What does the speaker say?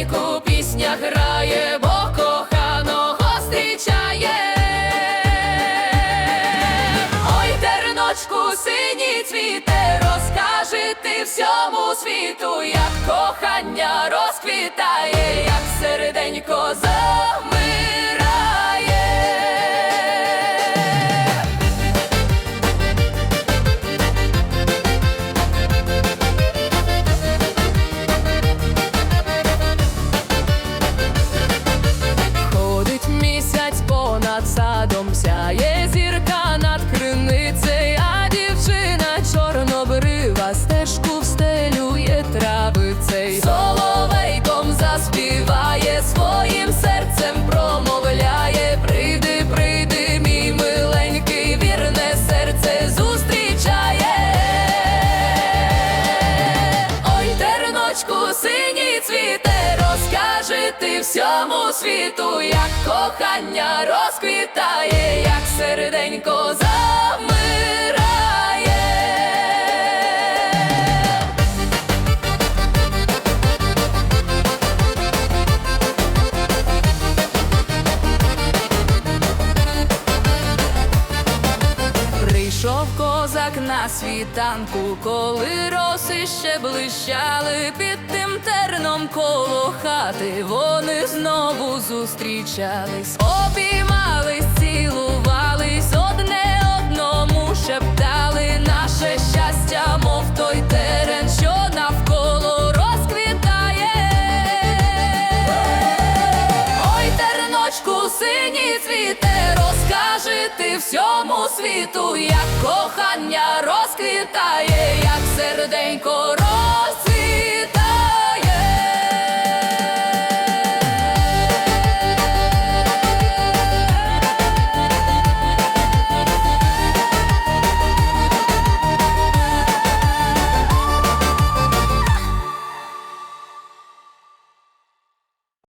Віку пісня грає, бо коханого зустрічає. Ой, терночку синій цвіте, розкажи ти всьому світу, як кохання розквітає, як серед. Всьому світу, як кохання розквітає, як серденько замирає. Прийшов козак на світанку, коли роси ще блищали під тим терном коло хати. Знову зустрічались, обіймались, цілувались, одне одному шептали наше щастя, мов той терен, що навколо розквітає. Ой, терночку, синій цвіте, розкажи ти всьому світу, як кохання розквітає, як серденько.